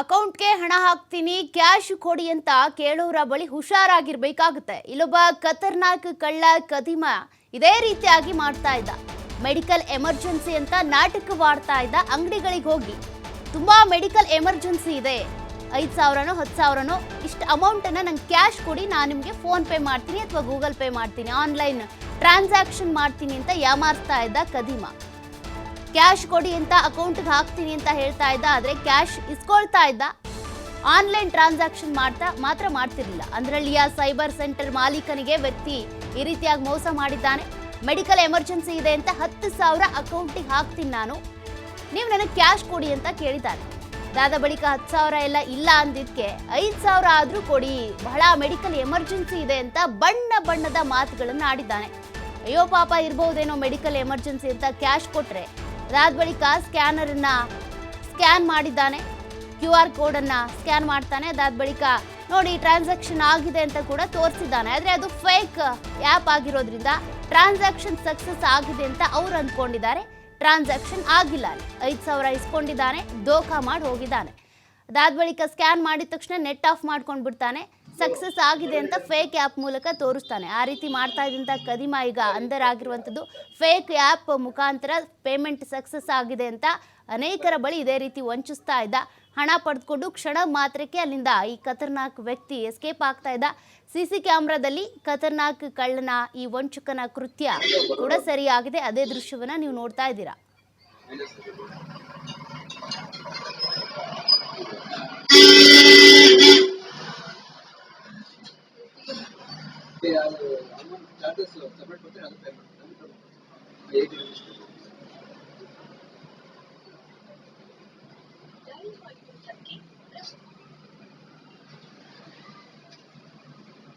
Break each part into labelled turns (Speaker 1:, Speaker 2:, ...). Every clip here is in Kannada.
Speaker 1: ಅಕೌಂಟ್ಗೆ ಹಣ ಹಾಕ್ತೀನಿ, ಕ್ಯಾಶ್ ಕೊಡಿ ಅಂತ ಕೇಳೋರ ಬಳಿ ಹುಷಾರಾಗಿರ್ಬೇಕಾಗುತ್ತೆ. ಇಲ್ಲೊಬ್ಬ ಖತರ್ನಾಕ್ ಕಳ್ಳ ಕದಿಮ ಇದೇ ರೀತಿಯಾಗಿ ಮಾಡ್ತಾ ಇದ್ದ. ಮೆಡಿಕಲ್ ಎಮರ್ಜೆನ್ಸಿ ಅಂತ ನಾಟಕವಾಡ್ತಾ ಇದ್ದ ಅಂಗಡಿಗಳಿಗೆ ಹೋಗಿ. ತುಂಬಾ ಮೆಡಿಕಲ್ ಎಮರ್ಜೆನ್ಸಿ ಇದೆ. ಐದು ಸಾವಿರನೋ, ಹತ್ತು ಸಾವಿರನೋ, ಇಷ್ಟು ಅಮೌಂಟನ್ನು ನಂಗೆ ಕ್ಯಾಶ್ ಕೊಡಿ, ನಾನು ನಿಮಗೆ ಫೋನ್ ಪೇ ಮಾಡ್ತೀನಿ ಅಥವಾ ಗೂಗಲ್ ಪೇ ಮಾಡ್ತೀನಿ, ಆನ್ಲೈನ್ ಟ್ರಾನ್ಸಾಕ್ಷನ್ ಮಾಡ್ತೀನಿ ಅಂತ ಯಾಮಾರಿಸ್ತಾ ಇದ್ದ ಕದಿಮ. ಕ್ಯಾಶ್ ಕೊಡಿ ಅಂತ ಅಕೌಂಟ್ಗೆ ಹಾಕ್ತೀನಿ ಅಂತ ಹೇಳ್ತಾ ಇದ್ದ, ಆದರೆ ಕ್ಯಾಶ್ ಇಸ್ಕೊಳ್ತಾ ಇದ್ದ, ಆನ್ಲೈನ್ ಟ್ರಾನ್ಸಾಕ್ಷನ್ ಮಾಡ್ತಾ ಮಾತ್ರ ಮಾಡ್ತಿರ್ಲಿಲ್ಲ. ಅಂದ್ರಳ್ಳಿಯ ಸೈಬರ್ ಸೆಂಟರ್ ಮಾಲೀಕನಿಗೆ ವ್ಯಕ್ತಿ ಈ ರೀತಿಯಾಗಿ ಮೋಸ ಮಾಡಿದ್ದಾನೆ. ಮೆಡಿಕಲ್ ಎಮರ್ಜೆನ್ಸಿ ಇದೆ ಅಂತ ಹತ್ತು ಸಾವಿರ ಅಕೌಂಟಿಗೆ ಹಾಕ್ತೀನಿ ನಾನು. ನೀವು ನನಗೆ ಕ್ಯಾಶ್ ಕೊಡಿ ಅಂತ ಕೇಳಿದ್ದಾರೆ. ಅದಾದ ಬಳಿಕ ಹತ್ತು ಸಾವಿರ ಎಲ್ಲ ಇಲ್ಲ ಅಂದಿದ್ಕೆ ಐದು ಸಾವಿರ ಆದರೂ ಕೊಡಿ, ಬಹಳ ಮೆಡಿಕಲ್ ಎಮರ್ಜೆನ್ಸಿ ಇದೆ ಅಂತ ಬಣ್ಣ ಬಣ್ಣದ ಮಾತುಗಳನ್ನು ಆಡಿದ್ದಾನೆ. ಅಯ್ಯೋ ಪಾಪ, ಇರ್ಬೋದೇನೋ ಮೆಡಿಕಲ್ ಎಮರ್ಜೆನ್ಸಿ ಅಂತ ಕ್ಯಾಶ್ ಕೊಟ್ರೆ ಅದಾದ ಬಳಿಕ ಸ್ಕ್ಯಾನರನ್ನು ಸ್ಕ್ಯಾನ್ ಮಾಡಿದ್ದಾನೆ. ಕ್ಯೂ ಆರ್ ಕೋಡನ್ನು ಸ್ಕ್ಯಾನ್ ಮಾಡ್ತಾನೆ. ಅದಾದ ಬಳಿಕ ನೋಡಿ ಟ್ರಾನ್ಸಾಕ್ಷನ್ ಆಗಿದೆ ಅಂತ ಕೂಡ ತೋರಿಸಿದ್ದಾನೆ. ಆದರೆ ಅದು ಫೇಕ್ ಆ್ಯಪ್ ಆಗಿರೋದ್ರಿಂದ ಟ್ರಾನ್ಸಾಕ್ಷನ್ ಸಕ್ಸಸ್ ಆಗಿದೆ ಅಂತ ಅವ್ರು ಅಂದ್ಕೊಂಡಿದ್ದಾರೆ. ಟ್ರಾನ್ಸಾಕ್ಷನ್ ಆಗಿಲ್ಲ ಐದು ಸಾವಿರ ಇಸ್ಕೊಂಡಿದ್ದಾನೆ, ದೋಖಾ ಮಾಡಿ ಹೋಗಿದ್ದಾನೆ. ಅದಾದ ಬಳಿಕ ಸ್ಕ್ಯಾನ್ ಮಾಡಿದ ತಕ್ಷಣ ನೆಟ್ ಆಫ್ ಮಾಡ್ಕೊಂಡು ಬಿಡ್ತಾನೆ ಸಕ್ಸಸ್ ಆಗಿದೆ ಅಂತ ಫೇಕ್ ಆ್ಯಪ್ ಮೂಲಕ ತೋರಿಸ್ತಾನೆ. ಆ ರೀತಿ ಮಾಡ್ತಾ ಇದ್ದಂಥ ಕದಿಮ ಈಗ ಅಂದರಾಗಿರುವಂಥದ್ದು ಫೇಕ್ ಆ್ಯಪ್ ಮುಖಾಂತರ ಪೇಮೆಂಟ್ ಸಕ್ಸಸ್ ಆಗಿದೆ ಅಂತ ಅನೇಕರ ಬಳಿ ಇದೇ ರೀತಿ ವಂಚಿಸ್ತಾ ಇದ್ದ. ಹಣ ಪಡೆದುಕೊಂಡು ಕ್ಷಣ ಮಾತ್ರಕ್ಕೆ ಅಲ್ಲಿಂದ ಈ ಖತರ್ನಾಕ್ ವ್ಯಕ್ತಿ ಎಸ್ಕೇಪ್ ಆಗ್ತಾ ಇದ್ದ. ಸಿ ಸಿ ಕ್ಯಾಮ್ರಾದಲ್ಲಿ ಖತರ್ನಾಕ್ ಕಳ್ಳನ ಈ ವಂಚಕನ ಕೃತ್ಯ ಕೂಡ ಸರಿಯಾಗಿದೆ. ಅದೇ ದೃಶ್ಯವನ್ನ ನೀವು ನೋಡ್ತಾ ಇದ್ದೀರಾ.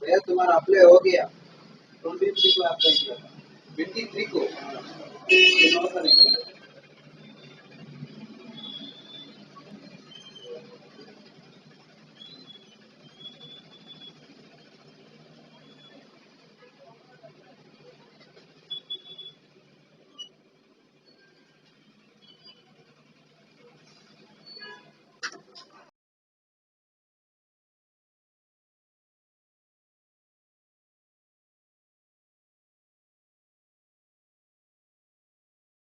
Speaker 2: भैया तुम्हारा अप्लाई हो गया ट्वेंटी थ्री को अप्लाई किया था थ्री को